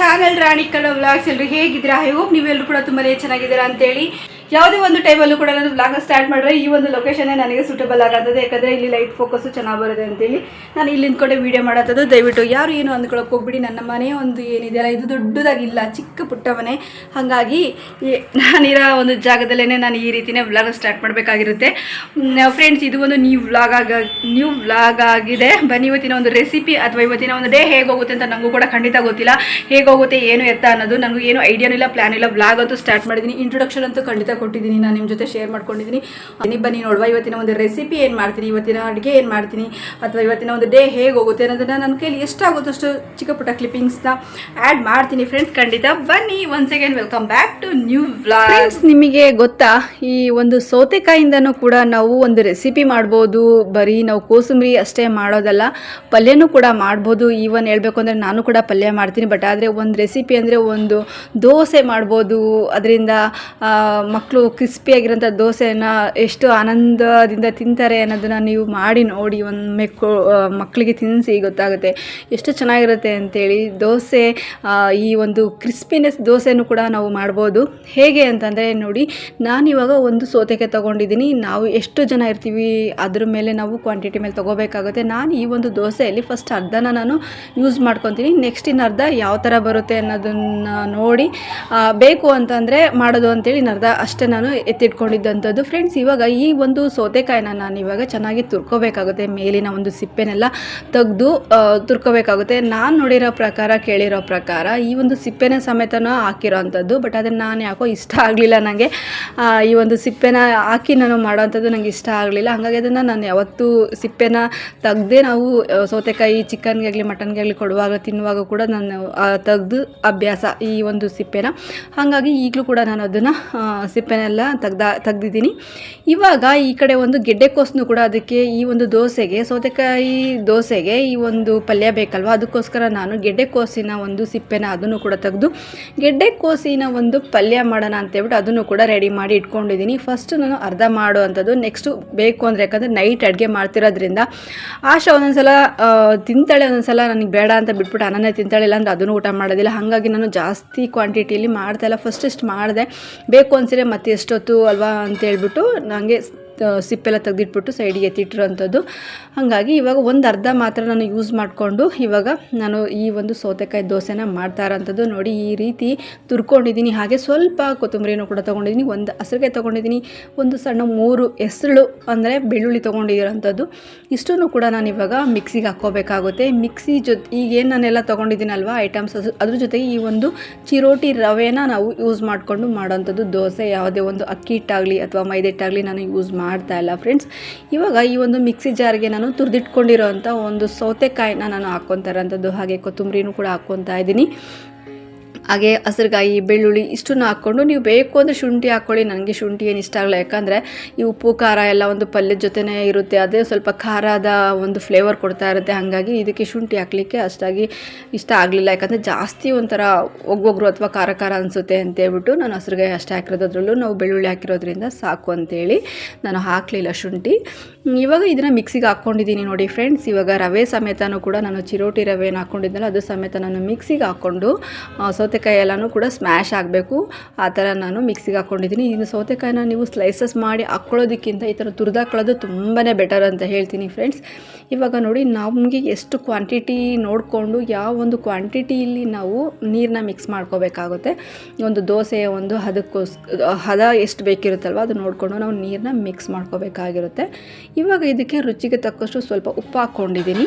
Channel ರಾಣಿ Kannada vlogs ಎಲ್ಲರೂ ಹೇಗಿದ್ದೀರಾ? I hope ನೀವೆಲ್ಲರೂ ಕೂಡ ತುಂಬಾ ಚೆನ್ನಾಗಿದ್ದೀರಾ ಅಂತೇಳಿ. ಯಾವುದೇ ಒಂದು ಟೈಮಲ್ಲೂ ಕೂಡ ನಾನು ಬ್ಲಾಗ್ನ ಸ್ಟಾರ್ಟ್ ಮಾಡಿದ್ರೆ ಈ ಒಂದು ಲೊಕೇಶನ್ನೇ ನನಗೆ ಸೂಟಬಲ್ ಆಗತ್ತದೆ ಯಾಕಂದರೆ ಇಲ್ಲಿ ಲೈಟ್ ಫೋಕಸ್ಸು ಚೆನ್ನಾಗಿ ಬರುತ್ತೆ ಅಂತೇಳಿ ನಾನು ಇಲ್ಲಿ ನಿಂತ್ಕೊಂಡೆ ವೀಡಿಯೋ ಮಾಡೋದು ದಯವಿಟ್ಟು ಯಾರು ಏನು ಅಂದ್ಕೊಳಕ್ಕೆ ಹೋಗ್ಬಿಡಿ. ನನ್ನ ಮನೆ ಒಂದು ಏನಿದೆಯಲ್ಲ, ಇದು ದೊಡ್ಡದಾಗಿಲ್ಲ, ಚಿಕ್ಕ ಪುಟ್ಟ ಮನೆ. ಹಾಗಾಗಿ ನಾನಿರೋ ಒಂದು ಜಾಗದಲ್ಲೇ ನಾನು ಈ ರೀತಿನೇ ವ್ಲಾಗ್ ಸ್ಟಾರ್ಟ್ ಮಾಡಬೇಕಾಗಿರುತ್ತೆ. ಫ್ರೆಂಡ್ಸ್ ಇದು ಒಂದು ನ್ಯೂ ವ್ಲಾಗ್ ಆಗ ನ್ಯೂ ವ್ಲಾಗ್ ಆಗಿದೆ. ಬನ್ನಿ, ಇವತ್ತಿನ ಒಂದು ರೆಸಿಪಿ ಅಥವಾ ಇವತ್ತಿನ ಒಂದು ಡೇ ಹೇಗೆ ಹೋಗುತ್ತೆ ಅಂತ ನನಗೂ ಕೂಡ ಖಂಡಿತ ಗೊತ್ತಿಲ್ಲ. ಹೇಗೆ ಹೋಗುತ್ತೆ, ಏನು ಎತ್ತ ಅನ್ನೋದು, ನನಗೂ ಏನು ಐಡಿಯಾನೂ ಇಲ್ಲ ಪ್ಲಾನ್ ಇಲ್ಲ. ವ್ಲಾಗ್ ಅಂತೂ ಸ್ಟಾರ್ಟ್ ಮಾಡಿದ್ದೀನಿ ಇಂಟ್ರೊಡಕ್ಷನ್ ಅಂತೂ ಖಂಡಿತ ಕೊಟ್ಟಿದ್ದೀನಿ, ನಾನು ನಿಮ್ಮ ಜೊತೆ ಶೇರ್ ಮಾಡ್ಕೊಂಡಿದ್ದೀನಿ. ಬನ್ನಿ ಬನ್ನಿ ನೋಡುವ, ಇವತ್ತಿನ ಒಂದು ರೆಸಿಪಿ ಏನು ಮಾಡ್ತೀನಿ, ಇವತ್ತಿನ ಅಡುಗೆ ಏನು ಮಾಡ್ತೀನಿ, ಅಥವಾ ಇವತ್ತಿನ ಒಂದು ಡೇ ಹೇಗೆ ಹೋಗುತ್ತೆ ಅನ್ನೋದನ್ನು ನನ್ನ ಕೈಲಿ ಎಷ್ಟಾಗುತ್ತಷ್ಟು ಚಿಕ್ಕ ಪುಟ್ಟ ಕ್ಲಿಪ್ಪಿಂಗ್ಸ್ನ ಆ್ಯಡ್ ಮಾಡ್ತೀನಿ ಫ್ರೆಂಡ್ಸ್ ಖಂಡಿತ ಬನ್ನಿ once again welcome back to new friends ನಿಮಗೆ ಗೊತ್ತಾ, ಈ ಒಂದು ಸೌತೆಕಾಯಿಂದನೂ ಕೂಡ ನಾವು ಒಂದು ರೆಸಿಪಿ ಮಾಡ್ಬೋದು. ಬರೀ ನಾವು ಕೋಸಂಬರಿ ಅಷ್ಟೇ ಮಾಡೋದಲ್ಲ, ಪಲ್ಯನೂ ಕೂಡ ಮಾಡ್ಬೋದು. ಈವನ್ ಹೇಳಬೇಕು ಅಂದರೆ ನಾನು ಕೂಡ ಪಲ್ಯ ಮಾಡ್ತೀನಿ ಬಟ್ ಆದರೆ ಒಂದು ರೆಸಿಪಿ ಅಂದರೆ ಒಂದು ದೋಸೆ ಮಾಡ್ಬೋದು. ಅದರಿಂದ ಮಕ್ಕಳು ಕ್ರಿಸ್ಪಿಯಾಗಿರೋಂಥ ದೋಸೆಯನ್ನು ಎಷ್ಟು ಆನಂದದಿಂದ ತಿಂತಾರೆ ಅನ್ನೋದನ್ನು ನೀವು ಮಾಡಿ ನೋಡಿ, ಒಂದು ಕೊ ಮಕ್ಕಳಿಗೆ ತಿನ್ನಿಸಿ ಗೊತ್ತಾಗುತ್ತೆ. ಎಷ್ಟು ಚೆನ್ನಾಗಿರುತ್ತೆ ಅಂತೇಳಿ ದೋಸೆ ಈ ಒಂದು ಕ್ರಿಸ್ಪಿನೆಸ್ ದೋಸೆನೂ ಕೂಡ ನಾವು ಮಾಡ್ಬೋದು. ಹೇಗೆ ಅಂತಂದರೆ ನೋಡಿ, ನಾನಿವಾಗ ಒಂದು ಸೋತೆಗೆ ತೊಗೊಂಡಿದ್ದೀನಿ. ನಾವು ಎಷ್ಟು ಜನ ಇರ್ತೀವಿ, ಅದ್ರ ಮೇಲೆ ನಾವು ಕ್ವಾಂಟಿಟಿ ಮೇಲೆ ತೊಗೋಬೇಕಾಗುತ್ತೆ. ನಾನು ಈ ಒಂದು ದೋಸೆಯಲ್ಲಿ ಫಸ್ಟ್ ಅರ್ಧನ ನಾನು ಯೂಸ್ ಮಾಡ್ಕೊತೀನಿ. ನೆಕ್ಸ್ಟ್ ಇನ್ನು ಅರ್ಧ ಯಾವ ಥರ ಬರುತ್ತೆ ಅನ್ನೋದನ್ನು ನೋಡಿ ಬೇಕು ಅಂತಂದರೆ ಮಾಡೋದು ಅಂತೇಳಿ ಇನ್ನು ಅರ್ಧ ಅಷ್ಟೇ ನಾನು ಎತ್ತಿಟ್ಕೊಂಡಿದ್ದಂಥದ್ದು. ಫ್ರೆಂಡ್ಸ್ ಇವಾಗ ಈ ಒಂದು ಸೌತೆಕಾಯಿನ ನಾನು ಇವಾಗ ಚೆನ್ನಾಗಿ ತುರ್ಕೋಬೇಕಾಗುತ್ತೆ. ಮೇಲಿನ ಒಂದು ಸಿಪ್ಪೆನೆಲ್ಲ ತೆಗೆದು ತುರ್ಕೋಬೇಕಾಗುತ್ತೆ. ನಾನು ನೋಡಿರೋ ಪ್ರಕಾರ, ಕೇಳಿರೋ ಪ್ರಕಾರ, ಈ ಒಂದು ಸಿಪ್ಪೆನ ಸಮೇತನೂ ಹಾಕಿರೋ ಅಂಥದ್ದು. ಬಟ್ ಅದನ್ನು ನಾನು ಯಾಕೋ ಇಷ್ಟ ಆಗಲಿಲ್ಲ ನನಗೆ ಈ ಒಂದು ಸಿಪ್ಪೆನ ಹಾಕಿ ನಾನು ಮಾಡೋವಂಥದ್ದು ನನಗೆ ಇಷ್ಟ ಆಗಲಿಲ್ಲ. ಹಾಗಾಗಿ ಅದನ್ನು ನಾನು ಯಾವತ್ತೂ ಸಿಪ್ಪೆನ ತೆಗ್ದೇ ನಾವು ಸೌತೆಕಾಯಿ ಚಿಕನ್ಗೆ ಆಗಲಿ ಮಟನ್ಗೆ ಆಗಲಿ ಕೊಡುವಾಗ, ತಿನ್ನುವಾಗ ಕೂಡ ನಾನು ತೆಗೆದು ಅಭ್ಯಾಸ ಈ ಒಂದು ಸಿಪ್ಪೆನ. ಹಾಗಾಗಿ ಈಗಲೂ ಕೂಡ ನಾನು ಅದನ್ನು ಸಿಪ್ಪೆನೆಲ್ಲ ತೆಗ್ದ, ತೆಗ್ದಿದ್ದೀನಿ. ಇವಾಗ ಈ ಕಡೆ ಒಂದು ಗೆಡ್ಡೆಕೋಸನ್ನು ಕೂಡ ಅದಕ್ಕೆ ಈ ಒಂದು ದೋಸೆಗೆ, ಸೌತೆಕಾಯಿ ದೋಸೆಗೆ ಈ ಒಂದು ಪಲ್ಯ ಬೇಕಲ್ವ? ಅದಕ್ಕೋಸ್ಕರ ನಾನು ಗೆಡ್ಡೆಕೋಸಿನ ಒಂದು ಸಿಪ್ಪೆನ ಅದನ್ನು ಕೂಡ ತೆಗೆದು ಗೆಡ್ಡೆಕೋಸಿನ ಒಂದು ಪಲ್ಯ ಮಾಡೋಣ ಅಂತೇಳ್ಬಿಟ್ಟು ಅದನ್ನು ಕೂಡ ರೆಡಿ ಮಾಡಿ ಇಟ್ಕೊಂಡಿದ್ದೀನಿ. ಫಸ್ಟ್ ನಾನು ಅರ್ಧ ಮಾಡುವಂಥದ್ದು, ನೆಕ್ಸ್ಟು ಬೇಕು ಅಂದರೆ, ಯಾಕಂದರೆ ನೈಟ್ ಅಡುಗೆ ಮಾಡ್ತಿರೋದ್ರಿಂದ ಆಶಾ ಒಂದೊಂದ್ಸಲ ಸಲ ತಿಂತಾಳೆ ಒಂದೊಂದ್ಸಲ, ನನಗೆ ಬೇಡ ಅಂತ ಬಿಟ್ಬಿಟ್ಟು ಅನ್ನನೇ ತಿಂತಾಳೆ ಇಲ್ಲ ಅಂದರೆ ಅದನ್ನು ಊಟ ಮಾಡೋದಿಲ್ಲ. ಹಾಗಾಗಿ ನಾನು ಜಾಸ್ತಿ ಕ್ವಾಂಟಿಟಿಯಲ್ಲಿ ಮಾಡ್ತಾ ಇಲ್ಲ. ಫಸ್ಟ್ ಇಷ್ಟು ಮಾಡಿದೆ. ಬೇಕು ಅನ್ಸಿದ್ರೆ ಮತ್ತೆ ಎಷ್ಟೊತ್ತು ಅಲ್ವಾ ಅಂತ ಹೇಳ್ಬಿಟ್ಟು ನನಗೆ ಸಿಪ್ಪೆಲ್ಲ ತೆಗೆದಿಟ್ಬಿಟ್ಟು ಸೈಡಿಗೆ ಎತ್ತಿಟ್ಟಿರೋಂಥದ್ದು ಹಾಗಾಗಿ ಇವಾಗ ಒಂದು ಅರ್ಧ ಮಾತ್ರ ನಾನು ಯೂಸ್ ಮಾಡಿಕೊಂಡು ಇವಾಗ ನಾನು ಈ ಒಂದು ಸೌತೆಕಾಯಿ ದೋಸೆನ ಮಾಡ್ತಾ ಇರೋಂಥದ್ದು. ನೋಡಿ, ಈ ರೀತಿ ತುರ್ಕೊಂಡಿದ್ದೀನಿ. ಹಾಗೆ ಸ್ವಲ್ಪ ಕೊತ್ತಂಬರಿನೂ ಕೂಡ ತೊಗೊಂಡಿದ್ದೀನಿ. ಒಂದು ಹಸಿರುಕಾಯಿ ತೊಗೊಂಡಿದ್ದೀನಿ, ಒಂದು ಸಣ್ಣ ಮೂರು ಹೆಸಳು ಅಂದರೆ ಬೆಳ್ಳುಳ್ಳಿ ತೊಗೊಂಡಿರೋಂಥದ್ದು. ಇಷ್ಟನ್ನು ಕೂಡ ನಾನು ಇವಾಗ ಮಿಕ್ಸಿಗೆ ಹಾಕ್ಕೋಬೇಕಾಗುತ್ತೆ. ಮಿಕ್ಸಿ ಜೊತೆ ಈಗೇನು ನಾನೆಲ್ಲ ತೊಗೊಂಡಿದ್ದೀನಲ್ವ, ಐಟಮ್ಸ್ ಅದ್ರ ಜೊತೆಗೆ ಈ ಒಂದು ಚಿರೋಟಿ ರವೆನ ನಾವು ಯೂಸ್ ಮಾಡಿಕೊಂಡು ಮಾಡೋಂಥದ್ದು. ದೋಸೆ ಯಾವುದೇ ಒಂದು ಅಕ್ಕಿ ಹಿಟ್ಟಾಗಲಿ ಅಥವಾ ಮೈದೆ ಹಿಟ್ಟಾಗಲಿ ನಾನು ಯೂಸ್ ಮಾಡ್ತಾ ಇಲ್ಲ ಫ್ರೆಂಡ್ಸ್ ಇವಾಗ ಈ ಒಂದು ಮಿಕ್ಸಿ ಜಾರ್ಗೆ ನಾನು ತುರಿದಿಟ್ಕೊಂಡಿರೋ ಒಂದು ಸೌತೆಕಾಯಿನ ನಾನು ಹಾಕ್ಕೊತಾ ಇರೋಂಥದ್ದು ಹಾಗೆ ಕೊತ್ತಂಬರಿನೂ ಕೂಡ ಹಾಕ್ಕೊತಾ ಇದ್ದೀನಿ. ಹಾಗೆ ಹಸಿರುಗಾಯಿ ಬೆಳ್ಳುಳ್ಳಿ ಇಷ್ಟನ್ನು ಹಾಕ್ಕೊಂಡು ನೀವು ಬೇಕು ಅಂದರೆ ಶುಂಠಿ ಹಾಕ್ಕೊಳ್ಳಿ. ನನಗೆ ಶುಂಠಿ ಏನು ಇಷ್ಟ ಆಗಲ್ಲ. ಯಾಕಂದರೆ ಈ ಉಪ್ಪು ಖಾರ ಎಲ್ಲ ಒಂದು ಪಲ್ಯದ ಜೊತೆನೇ ಇರುತ್ತೆ. ಅದೇ ಸ್ವಲ್ಪ ಖಾರದ ಒಂದು ಫ್ಲೇವರ್ ಕೊಡ್ತಾ ಇರುತ್ತೆ. ಹಾಗಾಗಿ ಇದಕ್ಕೆ ಶುಂಠಿ ಹಾಕಲಿಕ್ಕೆ ಅಷ್ಟಾಗಿ ಇಷ್ಟ ಆಗಲಿಲ್ಲ. ಯಾಕಂದರೆ ಜಾಸ್ತಿ ಒಂಥರ ಒಗ್ಗೊಗ್ರು ಅಥವಾ ಖಾರ ಖಾರ ಅನಿಸುತ್ತೆ ಅಂತೇಳ್ಬಿಟ್ಟು ನಾನು ಹಸಿರುಗಾಯಿ ಅಷ್ಟೇ ಹಾಕಿರೋದು ಅದರಲ್ಲೂ ನಾವು ಬೆಳ್ಳುಳ್ಳಿ ಹಾಕಿರೋದ್ರಿಂದ ಸಾಕು ಅಂತೇಳಿ ನಾನು ಹಾಕಲಿಲ್ಲ ಶುಂಠಿ. ಇವಾಗ ಇದನ್ನು ಮಿಕ್ಸಿಗೆ ಹಾಕ್ಕೊಂಡಿದ್ದೀನಿ ನೋಡಿ ಫ್ರೆಂಡ್ಸ್. ಇವಾಗ ರವೆ ಸಮೇತನೂ ಕೂಡ ನಾನು ಚಿರೋಟಿ ರವೆನ ಹಾಕ್ಕೊಂಡಿದ್ದೆನಲ್ಲ ಅದು ಸಮೇತ ನಾನು ಮಿಕ್ಸಿಗೆ ಹಾಕ್ಕೊಂಡು ಆ, ಸೌತೆಕಾಯಿ ಎಲ್ಲನೂ ಕೂಡ ಸ್ಮ್ಯಾಶ್ ಆಗಬೇಕು. ಆ ಥರ ನಾನು ಮಿಕ್ಸಿಗೆ ಹಾಕ್ಕೊಂಡಿದ್ದೀನಿ ಇನ್ನು ಸೌತೆಕಾಯಿನ ನೀವು ಸ್ಲೈಸಸ್ ಮಾಡಿ ಹಾಕ್ಕೊಳ್ಳೋದಕ್ಕಿಂತ ಈ ಥರ ತುರಿದಾಕೊಳ್ಳೋದು ತುಂಬಾ ಬೆಟರ್ ಅಂತ ಹೇಳ್ತೀನಿ ಫ್ರೆಂಡ್ಸ್ ಇವಾಗ ನೋಡಿ ನಮಗೆ ಎಷ್ಟು ಕ್ವಾಂಟಿಟಿ ನೋಡಿಕೊಂಡು ಯಾವ ಒಂದು ಕ್ವಾಂಟಿಟಿಯಲ್ಲಿ ನಾವು ನೀರನ್ನ ಮಿಕ್ಸ್ ಮಾಡ್ಕೋಬೇಕಾಗುತ್ತೆ. ಒಂದು ದೋಸೆಯ ಒಂದು ಹದಕ್ಕೋಸ್, ಹದ ಎಷ್ಟು ಬೇಕಿರುತ್ತಲ್ವ ಅದು ನೋಡಿಕೊಂಡು ನಾವು ನೀರನ್ನ ಮಿಕ್ಸ್ ಮಾಡ್ಕೋಬೇಕಾಗಿರುತ್ತೆ. ಇವಾಗ ಇದಕ್ಕೆ ರುಚಿಗೆ ತಕ್ಕಷ್ಟು ಸ್ವಲ್ಪ ಉಪ್ಪು ಹಾಕ್ಕೊಂಡಿದ್ದೀನಿ.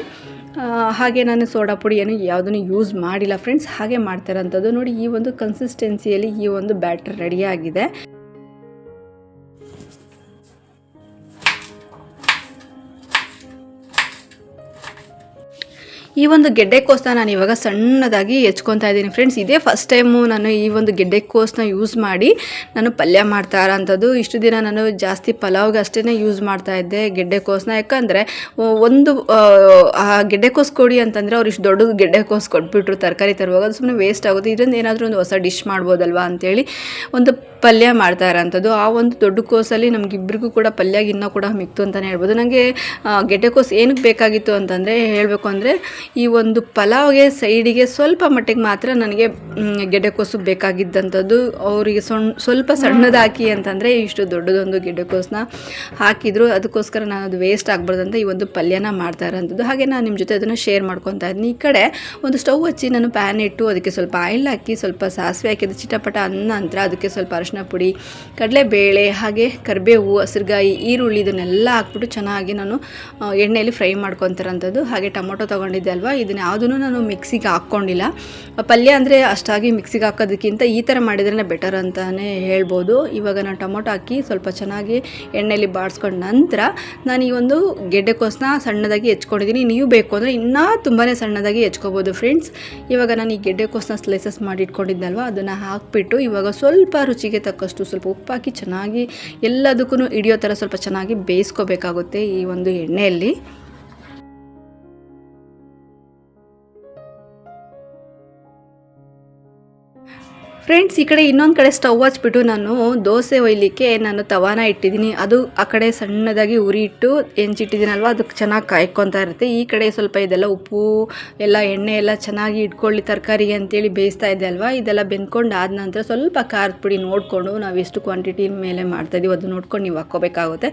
ಹಾಗೆ ನಾನು ಸೋಡಾ ಪುಡಿ ಏನು ಯಾವುದನ್ನು ಯೂಸ್ ಮಾಡಿಲ್ಲ ಫ್ರೆಂಡ್ಸ್ ಹಾಗೆ ಮಾಡ್ತಾರಂಥದ್ದು ನೋಡಿ ಈ ಒಂದು ಕನ್ಸಿಸ್ಟೆನ್ಸಿಯಲ್ಲಿ ಈ ಒಂದು ಬ್ಯಾಟರ್ ರೆಡಿಯಾಗಿದೆ ಈ ಒಂದು ಗೆಡ್ಡೆಕೋಸನ್ನ ನಾನು ಇವಾಗ ಸಣ್ಣದಾಗಿ ಹೆಚ್ಕೊತಾ ಇದ್ದೀನಿ ಫ್ರೆಂಡ್ಸ್ ಇದೇ ಫಸ್ಟ್ ಟೈಮು ನಾನು ಈ ಒಂದು ಗೆಡ್ಡೆಕೋಸನ್ನ ಯೂಸ್ ಮಾಡಿ ನಾನು ಪಲ್ಯ ಮಾಡ್ತಾ ಇರೋಂಥದ್ದು. ಇಷ್ಟು ದಿನ ನಾನು ಜಾಸ್ತಿ ಪಲಾವ್ಗೆ ಅಷ್ಟೇ ಯೂಸ್ ಮಾಡ್ತಾ ಇದ್ದೆ ಗೆಡ್ಡೆಕೋಸನ್ನ ಯಾಕಂದರೆ ಒಂದು ಆ, ಗೆಡ್ಡೆಕೋಸು ಕೊಡಿ ಅಂತಂದರೆ ಅವ್ರು ಇಷ್ಟು ದೊಡ್ಡದು ಗೆಡ್ಡೆಕೋಸು ಕೊಟ್ಬಿಟ್ರು ತರಕಾರಿ ತರುವಾಗ ಸುಮ್ಮನೆ ವೇಸ್ಟ್ ಆಗುತ್ತೆ. ಇದರಿಂದ ಏನಾದರೂ ಒಂದು ಹೊಸ ಡಿಶ್ ಮಾಡ್ಬೋದಲ್ವಾ ಅಂತೇಳಿ ಒಂದು ಪಲ್ಯ ಮಾಡ್ತಾ ಇರೋಂಥದ್ದು. ಆ ಒಂದು ದೊಡ್ಡ ಕೋಸಲ್ಲಿ ನಮಗಿಬ್ಬರಿಗೂ ಕೂಡ ಪಲ್ಯ ಇನ್ನೂ ಕೂಡ ಮಿಕ್ತು ಅಂತಲೇ ಹೇಳ್ಬೋದು. ನನಗೆ ಗೆಡ್ಡೆಕೋಸು ಏನಕ್ಕೆ ಬೇಕಾಗಿತ್ತು ಅಂತಂದರೆ ಹೇಳಬೇಕು ಅಂದರೆ, ಈ ಒಂದು ಪಲಾವ್ಗೆ ಸೈಡಿಗೆ ಸ್ವಲ್ಪ ಮಟ್ಟಿಗೆ ಮಾತ್ರ ನನಗೆ ಗೆಡ್ಡೆಕೋಸು ಬೇಕಾಗಿದ್ದಂಥದ್ದು. ಅವರಿಗೆ ಸಣ್ಣ ಸ್ವಲ್ಪ ಸಣ್ಣದಾಕಿ ಅಂತಂದರೆ ಇಷ್ಟು ದೊಡ್ಡದೊಂದು ಗೆಡ್ಡೆಕೋಸನ್ನ ಹಾಕಿದ್ರು. ಅದಕ್ಕೋಸ್ಕರ ನಾನು ಅದು ವೇಸ್ಟ್ ಆಗಬಾರ್ದಂತ ಈ ಒಂದು ಪಲ್ಯನ ಮಾಡ್ತಾ ಇರೋಂಥದ್ದು. ಹಾಗೆ ನಾನು ನಿಮ್ಮ ಜೊತೆ ಅದನ್ನು ಶೇರ್ ಮಾಡ್ಕೊತಾ ಇದ್ದೀನಿ. ಈ ಕಡೆ ಒಂದು ಸ್ಟವ್ ಹಚ್ಚಿ ನಾನು ಪ್ಯಾನ್ ಇಟ್ಟು ಅದಕ್ಕೆ ಸ್ವಲ್ಪ ಆಯಿಲ್ ಹಾಕಿ ಸ್ವಲ್ಪ ಸಾಸಿವೆ ಹಾಕಿದ್ದು ಚಿಟಪಟ ಅನ್ನ ನಂತರ ಅದಕ್ಕೆ ಸ್ವಲ್ಪ ಅರಿಶಿನ ಪುಡಿ, ಕಡಲೆಬೇಳೆ, ಹಾಗೆ ಕರಿಬೇವು, ಹಸಿರುಗಾಯಿ, ಈರುಳ್ಳಿ ಇದನ್ನೆಲ್ಲ ಹಾಕ್ಬಿಟ್ಟು ಚೆನ್ನಾಗಿ ನಾನು ಎಣ್ಣೆಯಲ್ಲಿ ಫ್ರೈ ಮಾಡ್ಕೊತಿರೋಂಥದ್ದು. ಹಾಗೆ ಟೊಮೊಟೊ ತೊಗೊಂಡಿದ್ದೆ ಅಲ್ವಾ? ಇದನ್ನ ಯಾವುದೂ ನಾನು ಮಿಕ್ಸಿಗೆ ಹಾಕ್ಕೊಂಡಿಲ್ಲ. ಪಲ್ಯ ಅಂದರೆ ಅಷ್ಟಾಗಿ ಮಿಕ್ಸಿಗೆ ಹಾಕೋದಕ್ಕಿಂತ ಈ ಥರ ಮಾಡಿದ್ರೇ ಬೆಟರ್ ಅಂತಲೇ ಹೇಳ್ಬೋದು. ಇವಾಗ ನಾನು ಟೊಮೊಟೊ ಹಾಕಿ ಸ್ವಲ್ಪ ಚೆನ್ನಾಗಿ ಎಣ್ಣೆಯಲ್ಲಿ ಬಾಡಿಸ್ಕೊಂಡ ನಂತರ ನಾನು ಈ ಒಂದು ಗೆಡ್ಡೆಕೋಸನ್ನ ಸಣ್ಣದಾಗಿ ಹೆಚ್ಕೊಂಡಿದ್ದೀನಿ. ನೀವು ಬೇಕು ಅಂದರೆ ಇನ್ನೂ ತುಂಬಾ ಸಣ್ಣದಾಗಿ ಹೆಚ್ಕೋಬೋದು ಫ್ರೆಂಡ್ಸ್ ಇವಾಗ ನಾನು ಈ ಗೆಡ್ಡೆಕೋಸನ್ನ ಸ್ಲೈಸಸ್ ಮಾಡಿ ಇಟ್ಕೊಂಡಿದ್ದಲ್ವ ಅದನ್ನು ಹಾಕ್ಬಿಟ್ಟು ಇವಾಗ ಸ್ವಲ್ಪ ರುಚಿಗೆ ತಕ್ಕಷ್ಟು ಸ್ವಲ್ಪ ಉಪ್ಪು ಹಾಕಿ ಚೆನ್ನಾಗಿ ಎಲ್ಲದಕ್ಕೂ ಹಿಡಿಯೋ ಥರ ಸ್ವಲ್ಪ ಚೆನ್ನಾಗಿ ಬೇಯಿಸ್ಕೋಬೇಕಾಗುತ್ತೆ ಈ ಒಂದು ಎಣ್ಣೆಯಲ್ಲಿ. ಫ್ರೆಂಡ್ಸ್ ಈ ಕಡೆ ಇನ್ನೊಂದು ಕಡೆ ಸ್ಟವ್ ಹಚ್ಬಿಟ್ಟು ನಾನು ದೋಸೆ ಒಯ್ಲಿಕ್ಕೆ ನಾನು ತವಾನ ಇಟ್ಟಿದ್ದೀನಿ. ಅದು ಆ ಕಡೆ ಸಣ್ಣದಾಗಿ ಉರಿ ಇಟ್ಟು ಹೆಂಚಿಟ್ಟಿದ್ದೀನಲ್ವ, ಅದಕ್ಕೆ ಚೆನ್ನಾಗಿ ಕಾಯ್ಕೊತಾ ಇರುತ್ತೆ. ಈ ಕಡೆ ಸ್ವಲ್ಪ ಇದೆಲ್ಲ ಉಪ್ಪು, ಎಲ್ಲ ಎಣ್ಣೆ ಎಲ್ಲ ಚೆನ್ನಾಗಿ ಇಟ್ಕೊಳ್ಳಿ ತರಕಾರಿಗೆ ಅಂತೇಳಿ ಬೇಯಿಸ್ತಾ ಇದ್ದೆ ಅಲ್ವಾ? ಇದೆಲ್ಲ ಬೆಂದ್ಕೊಂಡು ಆದ ನಂತರ ಸ್ವಲ್ಪ ಖಾರದ ಪುಡಿ ನೋಡಿಕೊಂಡು ನಾವು ಎಷ್ಟು ಕ್ವಾಂಟಿಟಿ ಮೇಲೆ ಮಾಡ್ತಾಯಿದ್ದೀವಿ ಅದು ನೋಡ್ಕೊಂಡು ನೀವು ಹಾಕ್ಕೋಬೇಕಾಗುತ್ತೆ.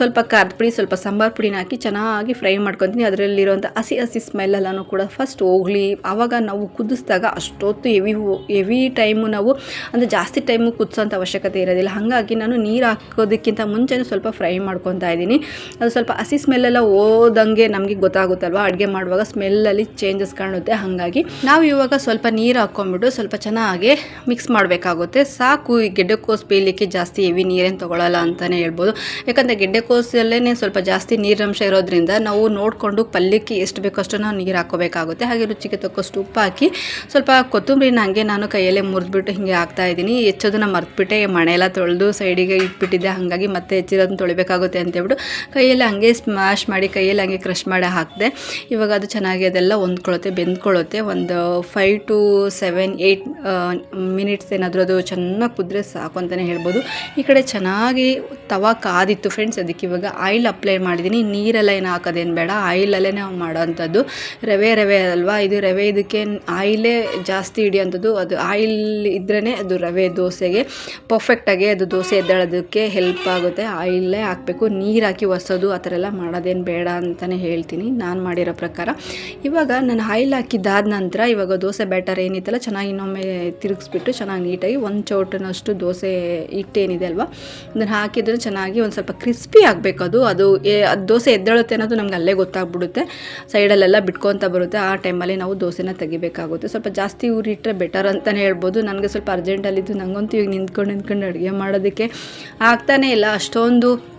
ಸ್ವಲ್ಪ ಖಾರದ ಪುಡಿ, ಸ್ವಲ್ಪ ಸಾಂಬಾರು ಪುಡಿನ ಹಾಕಿ ಚೆನ್ನಾಗಿ ಫ್ರೈ ಮಾಡ್ಕೊತೀನಿ. ಅದರಲ್ಲಿರುವಂಥ ಹಸಿ ಹಸಿ ಸ್ಮೆಲ್ ಎಲ್ಲನೂ ಕೂಡ ಫಸ್ಟ್ ಹೋಗಲಿ. ಆವಾಗ ನಾವು ಕುದಿಸಿದಾಗ ಅಷ್ಟೊತ್ತು ಹೆವಿ ಹೆವಿ ಟೈಮು ನಾವು, ಅಂದರೆ ಜಾಸ್ತಿ ಟೈಮು ಕುದಿಸೋಂಥ ಅವಶ್ಯಕತೆ ಇರೋದಿಲ್ಲ. ಹಾಗಾಗಿ ನಾನು ನೀರು ಹಾಕೋದಕ್ಕಿಂತ ಮುಂಚೆನೇ ಸ್ವಲ್ಪ ಫ್ರೈ ಮಾಡ್ಕೊತಾ ಇದ್ದೀನಿ. ಅದು ಸ್ವಲ್ಪ ಹಸಿ ಸ್ಮೆಲ್ಲೆಲ್ಲ ಹೋದಂಗೆ ನಮಗೆ ಗೊತ್ತಾಗುತ್ತಲ್ವ? ಅಡುಗೆ ಮಾಡುವಾಗ ಸ್ಮೆಲ್ಲಲ್ಲಿ ಚೇಂಜಸ್ ಕಾಣುತ್ತೆ. ಹಾಗಾಗಿ ನಾವು ಇವಾಗ ಸ್ವಲ್ಪ ನೀರು ಹಾಕ್ಕೊಂಬಿಟ್ಟು ಸ್ವಲ್ಪ ಚೆನ್ನಾಗಿ ಮಿಕ್ಸ್ ಮಾಡಬೇಕಾಗುತ್ತೆ. ಸಾಕು, ಈ ಗೆಡ್ಡೆಕೋಸು ಬೇಯಲಿಕ್ಕೆ ಜಾಸ್ತಿ ಹೆವಿ ನೀರೇನು ತೊಗೊಳ್ಳಲ್ಲ ಅಂತಲೇ ಹೇಳ್ಬೋದು. ಯಾಕಂದರೆ ಗೆಡ್ಡೆಕೋಸಲ್ಲೇ ಸ್ವಲ್ಪ ಜಾಸ್ತಿ ನೀರಂಶ ಇರೋದ್ರಿಂದ ನಾವು ನೋಡಿಕೊಂಡು ಪಲ್ಯಕ್ಕೆ ಎಷ್ಟು ಬೇಕೋ ಅಷ್ಟು ನಾವು ನೀರು ಹಾಕೋಬೇಕಾಗುತ್ತೆ ಹಾಗೆ ರುಚಿಗೆ ತಕ್ಕಷ್ಟು ಉಪ್ಪು ಹಾಕಿ ಸ್ವಲ್ಪ ಕೊತ್ತಂಬರಿನ ಹಂಗೆ ನಾನು ಕೈಯಲ್ಲೇ ಮುರಿದ್ಬಿಟ್ಟು ಹಿಂಗೆ ಹಾಕ್ತಾ ಇದ್ದೀನಿ. ಹೆಚ್ಚೋದನ್ನ ಮರ್ತ್ಬಿಟ್ಟೆ ಎಲ್ಲ ತೊಳೆದು ಸೈಡಿಗೆ ಇಟ್ಬಿಟ್ಟಿದ್ದೆ. ಹಾಗಾಗಿ ಮತ್ತೆ ಹೆಚ್ಚಿರೋದನ್ನ ತೊಳಿಬೇಕಾಗುತ್ತೆ ಅಂತೇಳ್ಬಿಟ್ಟು ಕೈಯಲ್ಲಿ ಹಂಗೆ ಸ್ಮ್ಯಾಶ್ ಮಾಡಿ, ಕೈಯಲ್ಲಿ ಹಂಗೆ ಕ್ರಷ್ ಮಾಡಿ ಹಾಕಿದೆ. ಇವಾಗ ಅದು ಚೆನ್ನಾಗಿ ಅದೆಲ್ಲ ಹೊಂದ್ಕೊಳ್ಳುತ್ತೆ, ಬೆಂದ್ಕೊಳ್ಳುತ್ತೆ. ಒಂದು five to seven eight minutes ಏನಾದರೂ ಅದು ಚೆನ್ನಾಗಿ ಕುದ್ರೆ ಸಾಕು ಅಂತಲೇ ಹೇಳ್ಬೋದು. ಈ ಕಡೆ ಚೆನ್ನಾಗಿ ತವಾ ಕಾದಿತ್ತು ಫ್ರೆಂಡ್ಸ್ ಅದಕ್ಕೆ ಇವಾಗ ಆಯಿಲ್ ಅಪ್ಲೈ ಮಾಡಿದ್ದೀನಿ. ನೀರೆಲ್ಲ ಏನು ಹಾಕೋದೇನು ಬೇಡ ಆಯಿಲಲ್ಲೇ ನಾವು ಮಾಡೋವಂಥದ್ದು ರವೆ ರವೆ ಅಲ್ವಾ? ಇದು ರವೆ ಇದಕ್ಕೆ ಆಯಿಲೇ ಜಾಸ್ತಿ ಹಿಡಿಯೋಂಥದ್ದು. ಅದು ಆಯಿಲ್ ಇದ್ರೇ ಅದು ರವೆ ದೋಸೆಗೆ. ಪರ್ಫೆಕ್ಟಾಗಿ ಅದು ದೋಸೆ ಎದ್ದೇಳೋದಕ್ಕೆ ಹೆಲ್ಪ್ ಆಗುತ್ತೆ. ಆಯಿಲೇ ಹಾಕಬೇಕು. ನೀರು ಹಾಕಿ ಒಸೋದು ಆ ಥರ ಎಲ್ಲ ಮಾಡೋದೇನು ಬೇಡ ಅಂತಲೇ ಹೇಳ್ತೀನಿ. ನಾನು ಮಾಡಿರೋ ಪ್ರಕಾರ. ಇವಾಗ ನಾನು ಆಯಿಲ್ ಹಾಕಿದ್ದಾದ ನಂತರ ಇವಾಗ ದೋಸೆ ಬ್ಯಾಟರ್ ಏನಿತ್ತಲ್ಲ, ಚೆನ್ನಾಗಿ ಇನ್ನೊಮ್ಮೆ ತಿರುಗಿಸ್ಬಿಟ್ಟು ಚೆನ್ನಾಗಿ ನೀಟಾಗಿ ಒಂದು ಚೌಟನಷ್ಟು ದೋಸೆ ಹಿಟ್ಟೇನಿದೆ ಅಲ್ವಾ? ಅದನ್ನು ಹಾಕಿದ್ರೆ ಚೆನ್ನಾಗಿ ಒಂದು ಸ್ವಲ್ಪ ಕ್ರಿಸ್ಪಿ ಆಗಬೇಕು ಅದು. ಅದು ದೋಸೆ ಎದ್ದೇಳುತ್ತೆ ಅನ್ನೋದು ನಮ್ಗೆ ಅಲ್ಲೇ ಗೊತ್ತಾಗ್ಬಿಡುತ್ತೆ. ಸೈಡಲ್ಲೆಲ್ಲ ಬಿಟ್ಕೊತ ಬರುತ್ತೆ. ಆ ಟೈಮಲ್ಲಿ ನಾವು ದೋಸೆನ ತೆಗಿಬೇಕಾಗುತ್ತೆ. ಸ್ವಲ್ಪ ಜಾಸ್ತಿ ಊರಿಟ್ಟರೆ ಬೆಟರ್ ಅಂತಲೇ ಹೇಳ್ಬೋದು ನನಗೆ ಸ್ವಲ್ಪ ಅರ್ಜೆಂಟಲ್ಲಿದ್ದು ನನಗಂತೂ ಈಗ ನಿಂತ್ಕೊಂಡು ನಿಂತ್ಕೊಂಡು ಅಡುಗೆ ಮಾಡೋದಕ್ಕೆ ಆಗ್ತಾನೇ ಇಲ್ಲ. ಅಷ್ಟೊಂದು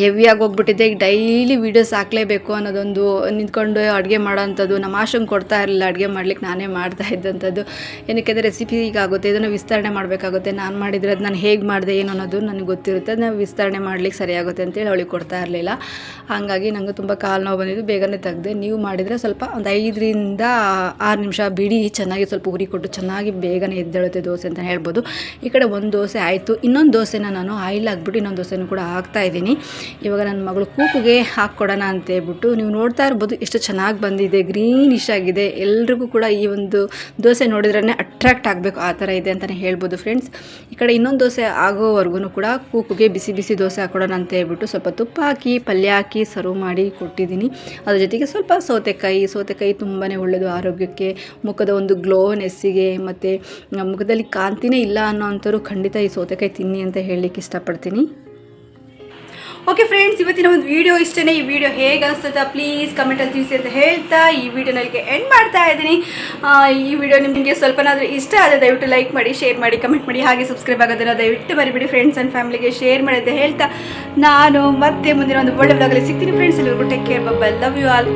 ಹೆವಿಯಾಗಿ ಹೋಗ್ಬಿಟ್ಟಿದ್ದೆ ಈಗ ಡೈಲಿ ವೀಡಿಯೋಸ್ ಹಾಕಲೇಬೇಕು ಅನ್ನೋದೊಂದು ನಿಂತ್ಕೊಂಡು ಅಡುಗೆ ಮಾಡೋವಂಥದ್ದು ನಮ್ಮ ಆಶಂಗೆ ಕೊಡ್ತಾ ಇರಲಿಲ್ಲ, ಅಡುಗೆ ಮಾಡ್ಲಿಕ್ಕೆ ನಾನೇ ಮಾಡ್ತಾ ಇದ್ದಂಥದ್ದು. ಏನಕ್ಕೆ ರೆಸಿಪಿ ಆಗುತ್ತೆ, ಇದನ್ನು ವಿಸ್ತರಣೆ ಮಾಡಬೇಕಾಗುತ್ತೆ. ನಾನು ಮಾಡಿದರೆ ಅದು ನಾನು ಹೇಗೆ ಮಾಡಿದೆ, ಏನು ಅನ್ನೋದು ನನಗೆ ಗೊತ್ತಿರುತ್ತೆ. ಅದನ್ನ ವಿಸ್ತರಣೆ ಮಾಡ್ಲಿಕ್ಕೆ ಸರಿಯಾಗುತ್ತೆ ಅಂತೇಳಿ ಅವಳಿಗೆ ಕೊಡ್ತಾ ಇರಲಿಲ್ಲ. ಹಾಗಾಗಿ ನನಗೆ ತುಂಬ ಕಾಲು ನೋವು ಬಂದಿದ್ದು, ಬೇಗನೆ ತೆಗ್ದೆ. ನೀವು ಮಾಡಿದರೆ ಸ್ವಲ್ಪ ಒಂದು ಐದರಿಂದ ಆರು ನಿಮಿಷ ಬಿಡಿ, ಚೆನ್ನಾಗಿ ಸ್ವಲ್ಪ ಉರಿ ಕೊಟ್ಟು ಚೆನ್ನಾಗಿ ಬೇಗನೆ ಎದ್ದೇಳುತ್ತೆ ದೋಸೆ ಅಂತ ಹೇಳ್ಬೋದು. ಈ ಕಡೆ ಒಂದು ದೋಸೆ ಆಯಿತು. ಇನ್ನೊಂದು ದೋಸೆನ ನಾನು ಆಯಿಲ್ ಹಾಕ್ಬಿಟ್ಟು ಇನ್ನೊಂದು ದೋಸೆನೂ ಕೂಡ ಹಾಕ್ತಾ ಇದ್ದೀನಿ. ಇವಾಗ ನನ್ನ ಮಗಳು ಕೂಕುಗೆ ಹಾಕ್ಕೊಡೋಣ ಅಂತ ಹೇಳ್ಬಿಟ್ಟು, ನೀವು ನೋಡ್ತಾ ಇರ್ಬೋದು ಎಷ್ಟು ಚೆನ್ನಾಗಿ ಬಂದಿದೆ ಗ್ರೀನಿಶ್ ಆಗಿದೆ. ಎಲ್ರಿಗೂ ಕೂಡ ಈ ಒಂದು ದೋಸೆ ನೋಡಿದ್ರೇ ಅಟ್ರಾಕ್ಟ್ ಆಗಬೇಕು, ಆ ಥರ ಇದೆ ಅಂತಲೇ ಹೇಳ್ಬೋದು ಫ್ರೆಂಡ್ಸ್ ಈ ಕಡೆ ಇನ್ನೊಂದು ದೋಸೆ ಆಗೋವರೆಗೂ ಕೂಡ ಕೂಕುಗೆ ಬಿಸಿ ಬಿಸಿ ದೋಸೆ ಹಾಕ್ಕೊಡೋಣ ಅಂತ ಹೇಳ್ಬಿಟ್ಟು ಸ್ವಲ್ಪ ತುಪ್ಪ ಹಾಕಿ, ಪಲ್ಯ ಹಾಕಿ ಸರ್ವ್ ಮಾಡಿ ಕೊಟ್ಟಿದ್ದೀನಿ. ಅದ್ರ ಜೊತೆಗೆ ಸ್ವಲ್ಪ ಸೌತೆಕಾಯಿ ಸೌತೆಕಾಯಿ ತುಂಬಾ ಒಳ್ಳೆಯದು ಆರೋಗ್ಯಕ್ಕೆ, ಮುಖದ ಒಂದು ಗ್ಲೋನೆಸ್ಸಿಗೆ ಮತ್ತು ಮುಖದಲ್ಲಿ ಕಾಂತಿನೇ ಇಲ್ಲ ಅನ್ನೋ ಅಂಥವ್ರು ಖಂಡಿತ ಈ ಸೌತೆಕಾಯಿ ತಿನ್ನಿ ಅಂತ ಹೇಳಲಿಕ್ಕೆ ಇಷ್ಟಪಡ್ತೀನಿ. ಓಕೆ ಫ್ರೆಂಡ್ಸ್ ಇವತ್ತಿನ ಒಂದು ವಿಡಿಯೋ ಇಷ್ಟೇ ಈ ವಿಡಿಯೋ ಹೇಗೆ ಅನಿಸ್ತದ ಪ್ಲೀಸ್ ಕಮೆಂಟಲ್ಲಿ ತಿಳಿಸಿ ಅಂತ ಹೇಳ್ತಾ ಈ ವಿಡಿಯೋನ ನನಗೆ ಎಂಡ್ ಮಾಡ್ತಾ ಇದ್ದೀನಿ. ಈ ವಿಡಿಯೋ ನಿಮಗೆ ಸ್ವಲ್ಪನಾದರೂ ಇಷ್ಟ ಆದರೆ ದಯವಿಟ್ಟು ಲೈಕ್ ಮಾಡಿ ಶೇರ್ ಮಾಡಿ ಕಮೆಂಟ್ ಮಾಡಿ, ಹಾಗೆ ಸಬ್ಸ್ಕ್ರೈಬ್ ಆಗೋದನ್ನು ದಯವಿಟ್ಟು ಬರಿಬಿಡಿ ಫ್ರೆಂಡ್ಸ್ ಆ್ಯಂಡ್ ಫ್ಯಾಮಿಲಿಗೆ ಶೇರ್ ಮಾಡಿ ಅಂತ ಹೇಳ್ತಾ ನಾನು ಮತ್ತೆ ಮುಂದಿನ ಒಂದು ಒಳ್ಳೆ ಬ್ಲಾಗಲ್ಲಿ ಸಿಗ್ತೀನಿ ಫ್ರೆಂಡ್ಸ್ ಎಲ್ಲರಿಗೂ ಟೇಕ್ ಕೇರ್ ಬಬ್ಬ ಲವ್ ಯು ಆಲ್